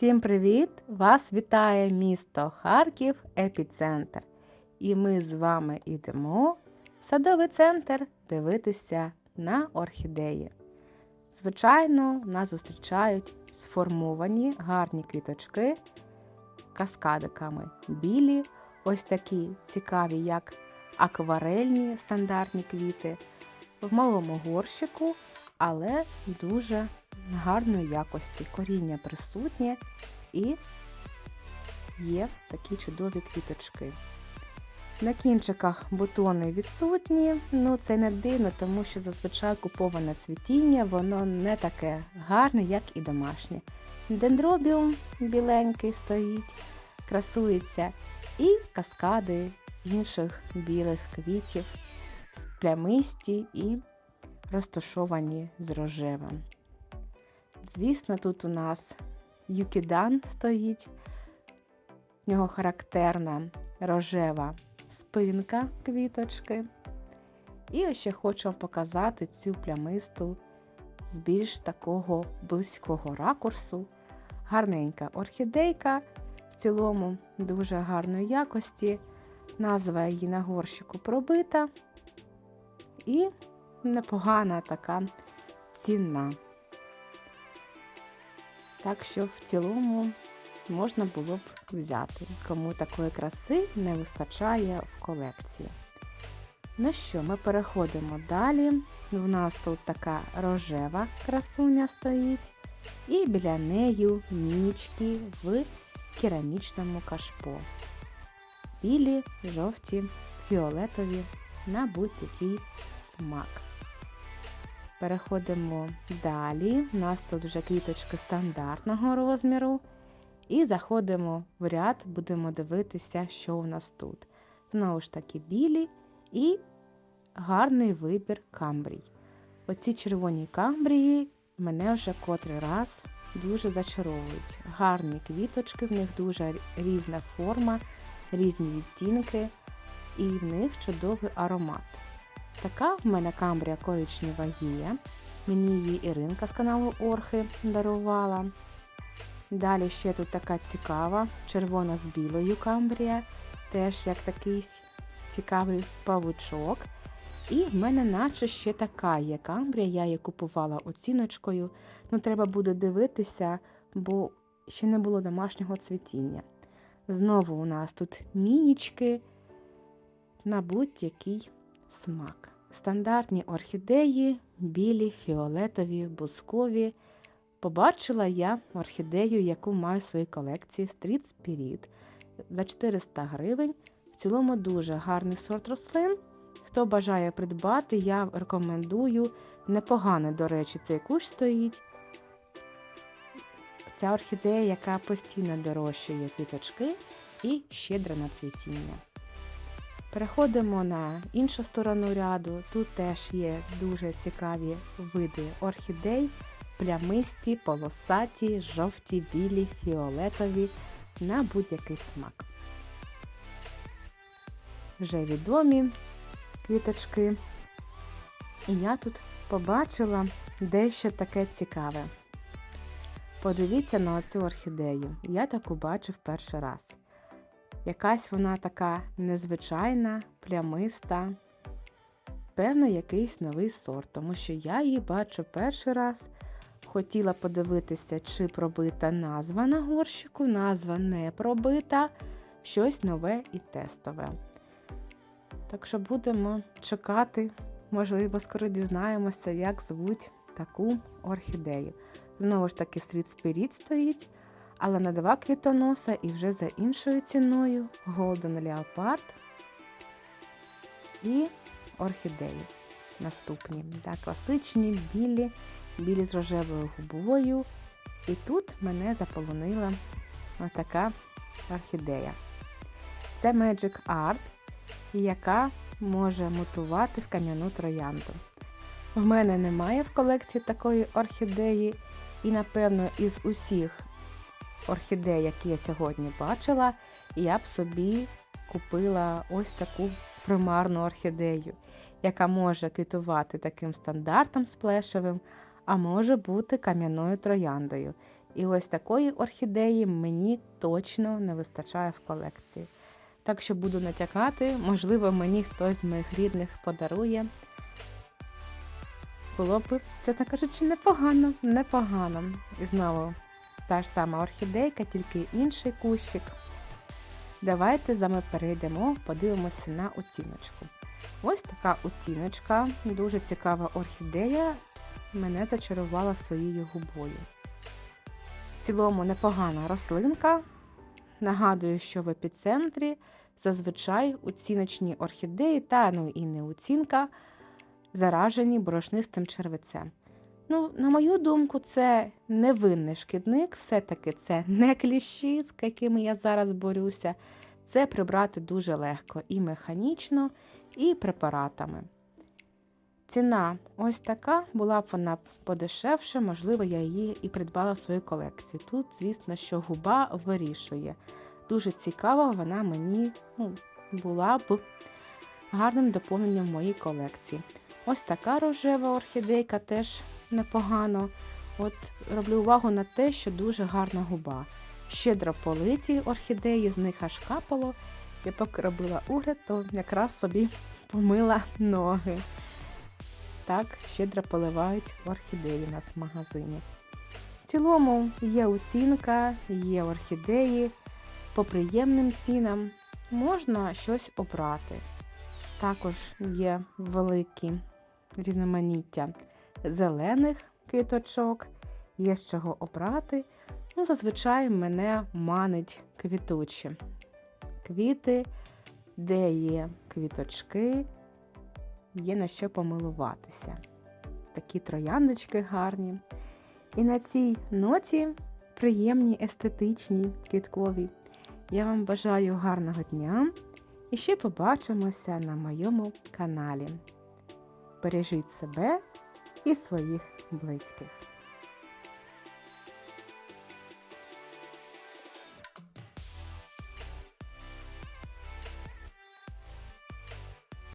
Всім привіт! Вас вітає місто Харків Епіцентр. І ми з вами йдемо в садовий центр дивитися на орхідеї. Звичайно, нас зустрічають сформовані гарні квіточки каскадиками. Білі, ось такі цікаві, як акварельні стандартні квіти, в малому горщику, але дуже гарної якості. Коріння присутнє і є такі чудові квіточки. На кінчиках бутони відсутні, ну це не дивно, тому що зазвичай куповане цвітіння, воно не таке гарне, як і домашнє. Дендробіум біленький стоїть, красується, і каскади інших білих квітів, плямисті і розташовані з рожевим. Звісно, тут у нас юкідан стоїть, в нього характерна рожева спинка квіточки. І ще хочу вам показати цю плямисту з більш такого близького ракурсу. Гарненька орхідейка, в цілому дуже гарної якості. Назва її на горщику пробита. І непогана така ціна. Так що в цілому можна було б взяти, кому такої краси не вистачає в колекції. Ну що, ми переходимо далі. У нас тут така рожева красуня стоїть, і біля неї нічки в керамічному кашпо. Білі, жовті, фіолетові на будь-який смак. Переходимо далі. У нас тут вже квіточки стандартного розміру. І заходимо в ряд, будемо дивитися, що у нас тут. Знову ж таки, білі і гарний вибір камбрій. Оці червоні камбрії мене вже котрий раз дуже зачаровують. Гарні квіточки, в них дуже різна форма, різні відтінки, і в них чудовий аромат. Така в мене камбрія коричнева є. Мені її Іринка з каналу Орхи дарувала. Далі ще тут така цікава, червона з білою камбрія, теж як такий цікавий павучок. І в мене наче ще така є камбрія, я її купувала оціночкою. Ну, треба буде дивитися, бо ще не було домашнього цвітіння. Знову у нас тут мінічки на будь-який смак. Стандартні орхідеї, білі, фіолетові, бускові. Побачила я орхідею, яку маю в своїй колекції Street Spirit за 400 гривень. В цілому дуже гарний сорт рослин. Хто бажає придбати, я рекомендую. Непоганий, до речі, цей кущ стоїть. Ця орхідея, яка постійно дорощує квіточки і щедра на цвітіння. Переходимо на іншу сторону ряду. Тут теж є дуже цікаві види орхідей, плямисті, полосаті, жовті, білі, фіолетові на будь-який смак. Вже відомі квіточки. І я тут побачила дещо таке цікаве. Подивіться на оцю орхідею. Я таку бачу в перший раз. Якась вона така незвичайна, плямиста, певно, якийсь новий сорт, тому що я її бачу перший раз. Хотіла подивитися, чи пробита назва на горщику, назва не пробита, щось нове і тестове. Так що будемо чекати, можливо, скоро дізнаємося, як звуть таку орхідею. Знову ж таки, Street Spirit стоїть але на два квітоноса і вже за іншою ціною Golden Leopard і орхідеї. Наступні. Так, Класичні, білі, білі з рожевою губою. І тут мене заполонила така орхідея. Це Magic Art, яка може мутувати в кам'яну троянду. В мене немає в колекції такої орхідеї, і, напевно, із усіх орхідей, які я сьогодні бачила, я б собі купила ось таку примарну орхідею, яка може квітувати таким стандартом сплешевим, а може бути кам'яною трояндою. І ось такої орхідеї мені точно не вистачає в колекції. Так що буду натякати, можливо, мені хтось з моїх рідних подарує. Було б, чесно кажучи, непогано, непогано. І знову та ж сама орхідейка, тільки інший кущик. Давайте з вами перейдемо, подивимося на оціночку. Ось така оціночка, дуже цікава орхідея, мене зачарувала своєю губою. В цілому непогана рослинка. Нагадую, що в епіцентрі зазвичай оціночні орхідеї та ну і не оцінка заражені борошнистим червецем. Ну, на мою думку, це невинний шкідник, все-таки це не кліщі, з якими я зараз борюся. Це прибрати дуже легко і механічно, і препаратами. Ціна ось така, була б вона подешевше, можливо, я її і придбала в своїй колекції. Тут, звісно, що губа вирішує. Дуже цікава вона мені ну, була б гарним доповненням моїй колекції. Ось така рожева орхідейка теж непогано. От роблю увагу на те, що дуже гарна губа. Щедро политі орхідеї, з них аж капало. Я поки робила огляд, то якраз собі помила ноги. Так, щедро поливають орхідеї у нас в магазині. В цілому є оцінка, є орхідеї. По приємним цінам можна щось обрати. Також є великі різноманіття зелених квіточок, є з чого обрати. Ну, зазвичай мене манить квітучі. Квіти, де є квіточки, є на що помилуватися. Такі трояндочки гарні. І на цій ноті приємні, естетичні, квіткові. Я вам бажаю гарного дня і ще побачимося на моєму каналі. Бережіть себе і своїх близьких.